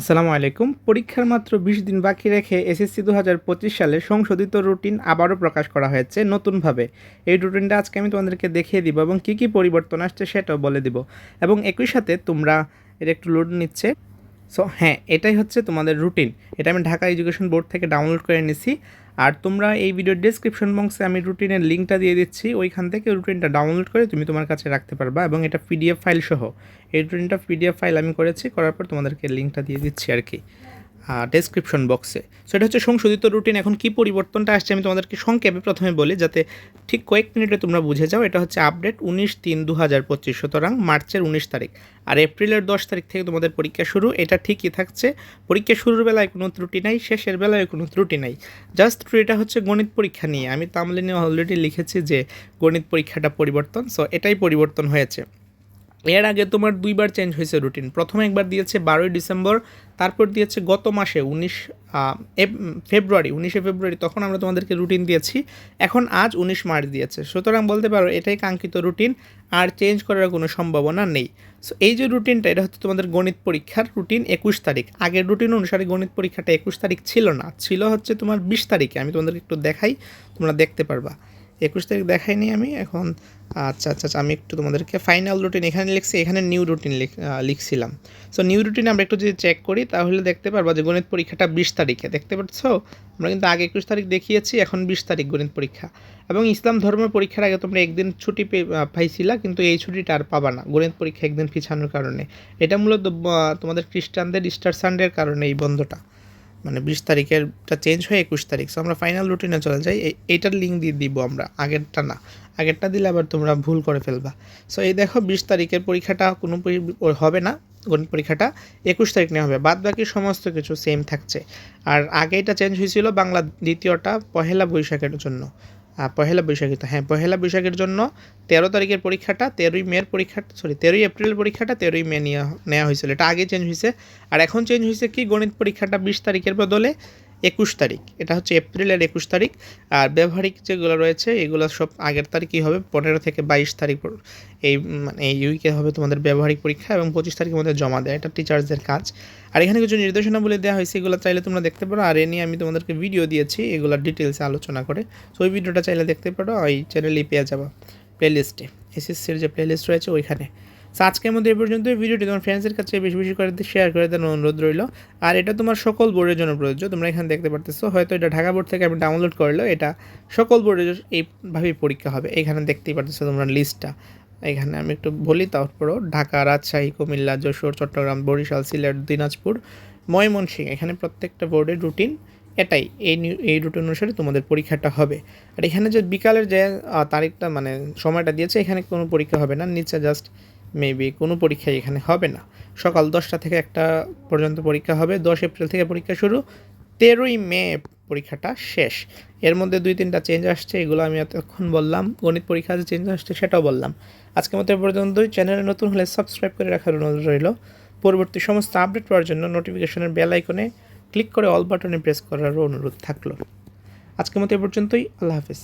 আসসালামু আলাইকুম। পরীক্ষার মাত্র বিশ দিন বাকি রেখে এসএসসি দু হাজার পঁচিশ সালে সংশোধিত রুটিন আবারও প্রকাশ করা হয়েছে নতুনভাবে। এই রুটিনটা আজকে আমি তোমাদেরকে দেখিয়ে দিব এবং কী কী পরিবর্তন আসছে সেটাও বলে দিব। এবং একই সাথে তোমরা এর একটু লোড নিচ্ছে। সো হ্যাঁ এটাই হচ্ছে তোমাদের রুটিন। এটা আমি ঢাকা এডুকেশন বোর্ড থেকে ডাউনলোড করে নিছি। আর তোমরা এই ভিডিওর ডিসক্রিপশন বক্সে আমি রুটিনের লিঙ্কটা দিয়ে দিচ্ছি, ওইখান থেকে রুটিনটা ডাউনলোড করে তুমি তোমার কাছে রাখতে পারবা এবং এটা পিডিএফ ফাইল সহ। এই রুটিনটা পিডিএফ ফাইল আমি করেছি, করার পর তোমাদেরকে লিঙ্কটা দিয়ে দিচ্ছি আর কি। ডেসক্রিপশন বক্সে সো এটা হচ্ছে সংশোধিত রুটিন এখন কি পরিবর্তনটা আসছে আমি তোমাদেরকে সংক্ষেপে প্রথমে বলি, যাতে ঠিক কয়েক মিনিটে তোমরা বুঝে যাও। এটা হচ্ছে আপডেট উনিশ তিন দু হাজার পঁচিশ। সুতরাং মার্চের উনিশ তারিখ। আর এপ্রিলের দশ তারিখ থেকে তোমাদের পরীক্ষা শুরু। এটা ঠিকই থাকছে। পরীক্ষা শুরুর বেলায় কোনো ত্রুটি নাই, শেষের বেলায় কোনো ত্রুটি নাই। জাস্ট ত্রুটিটা হচ্ছে গণিত পরীক্ষা নিয়ে। আমি তামলিনে অলরেডি লিখেছি যে গণিত পরীক্ষাটা পরিবর্তন। সো এটাই পরিবর্তন হয়েছে। এর আগে তোমার দুইবার চেঞ্জ হয়েছে রুটিন প্রথমে একবার দিয়েছে বারোই ডিসেম্বর, তারপর দিয়েছে গত মাসে উনিশ ফেব্রুয়ারি, উনিশে ফেব্রুয়ারি তখন আমরা তোমাদেরকে রুটিন দিয়েছি। এখন আজ উনিশ মার্চ দিয়েছে। সুতরাং বলতে পারো এটাই কাঙ্ক্ষিত রুটিন আর চেঞ্জ করার কোনো সম্ভাবনা নেই। সো এই যে রুটিনটা এটা হচ্ছে তোমাদের গণিত পরীক্ষার রুটিন একুশ তারিখ। আগের রুটিন অনুসারে গণিত পরীক্ষাটা একুশ তারিখ ছিল না। ছিল হচ্ছে তোমার বিশ তারিখে। আমি তোমাদেরকে একটু দেখাই, তোমরা দেখতে পারবা। একুশ তারিখ দেখাইনি আমি, এখন আচ্ছা আচ্ছা আচ্ছা আমি একটু তোমাদেরকে ফাইনাল রুটিন এখানে লিখছি, এখানে নিউ রুটিন লিখছিলাম। সো নিউ রুটিন আমরা একটু যদি চেক করি, তাহলে দেখতে পারব যে গণিত পরীক্ষাটা বিশ তারিখে, দেখতে পাচ্ছ আমরা কিন্তু আগে একুশ তারিখ দেখিয়েছি, এখন বিশ তারিখ গণিত পরীক্ষা। এবং ইসলাম ধর্মের পরীক্ষার আগে তোমরা একদিন ছুটি পাইছিলা, কিন্তু এই ছুটিটা আর পাবা না, গণিত পরীক্ষা একদিন পিছানোর কারণে। এটা মূলত তোমাদের খ্রিস্টানদের ইস্টার সানডের কারণে এই বন্ধটা। মানে বিশ তারিখেরটা চেঞ্জ হয়ে একুশ তারিখ। সো আমরা ফাইনাল রুটিনে চলে যাই। এইটার লিঙ্ক দিয়ে দিব আমরা। আগেরটা না। আগেরটা দিলে আবার তোমরা ভুল করে ফেলবা। সো এই দেখো বিশ তারিখের পরীক্ষাটা কোনো হবে না গণিত পরীক্ষাটা। একুশ তারিখ নেওয়া হবে। বাদ বাকি সমস্ত কিছু সেম থাকছে। আর আগে এটা চেঞ্জ হয়েছিল বাংলা দ্বিতীয়টা পহেলা বৈশাখের জন্য। পহেলা বৈশাখী তো হ্যাঁ পহেলা বৈশাখের জন্য তেরো তারিখের পরীক্ষাটা, তেরোই মের পরীক্ষা সরি তেরোই এপ্রিল পরীক্ষাটা, তেরোই মে নেওয়া হয়েছিল। এটা আগে চেঞ্জ হয়েছে। আর এখন চেঞ্জ হয়েছে কি? গণিত পরীক্ষাটা বিশ তারিখের বদলে একুশ তারিখ। এটা হচ্ছে এপ্রিলের একুশ তারিখ। আর ব্যবহারিক যেগুলো রয়েছে, এগুলো সব আগের তারিখই হবে। পনেরো থেকে বাইশ তারিখ এই মানে এই উইকে হবে তোমাদের ব্যবহারিক পরীক্ষা এবং পঁচিশ তারিখের মধ্যে জমা দেয়। এটা টিচার্সদের কাজ। আর এখানে কিছু নির্দেশনা বলে দেওয়া হয়েছে, এগুলো চাইলে তোমরা দেখতে পারো। আর এ নিয়ে আমি তোমাদেরকে ভিডিও দিয়েছি, এগুলো ডিটেলসে আলোচনা করে। সো ওই ভিডিওটা চাইলে দেখতে পারো, ওই চ্যানেলেই পেয়ে যাব প্লেলিস্টে এসএসসির যে প্লেলিস্ট রয়েছে, ওইখানে। সো আজকের মধ্যে এই পর্যন্ত ভিডিওটি তোমার ফ্রেন্ডসের কাছে বেশি বেশি করে শেয়ার করে দেন অনুরোধ রইল। আর এটা তোমার সকল বোর্ডের জন্য প্রযোজ্য। তোমরা এখানে দেখতে পারতেছো, হয়তো এটা ঢাকা বোর্ড থেকে আমি ডাউনলোড করলেও এটা সকল বোর্ডের এইভাবেই পরীক্ষা হবে। এখানে দেখতেই পারতেছো তোমরা লিস্টটা এখানে আমি একটু বলি, তারপরও ঢাকা, রাজশাহী, কুমিল্লা, যশোর, চট্টগ্রাম, বরিশাল, সিলেট, দিনাজপুর, ময়মনসিংহ, এখানে প্রত্যেকটা বোর্ডের রুটিন এটাই। এই এই রুট অনুসারে তোমাদের পরীক্ষাটা হবে। আর এখানে যে বিকালের যে তারিখটা মানে সময়টা দিয়েছে, এখানে কোনো পরীক্ষা হবে না। নিচে জাস্ট মেবি কোনো পরীক্ষাই এখানে হবে না। সকাল দশটা থেকে একটা পর্যন্ত পরীক্ষা হবে, দশ এপ্রিল থেকে পরীক্ষা শুরু, তেরোই মে পরীক্ষাটা শেষ। এর মধ্যে দুই তিনটা চেঞ্জ আসছে, এগুলো আমি এতক্ষণ বললাম। গণিত পরীক্ষা যে চেঞ্জ আসছে সেটাও বললাম। আজকের মতো পর্যন্তই। চ্যানেলে নতুন হলে সাবস্ক্রাইব করে রাখার অনুরোধ রইল। পরবর্তী সমস্ত আপডেট পাওয়ার জন্য নোটিফিকেশনের বেল আইকনে ক্লিক করে অল বাটনে প্রেস করারও অনুরোধ থাকল। আজকের মতো এ পর্যন্তই। আল্লাহ হাফেজ।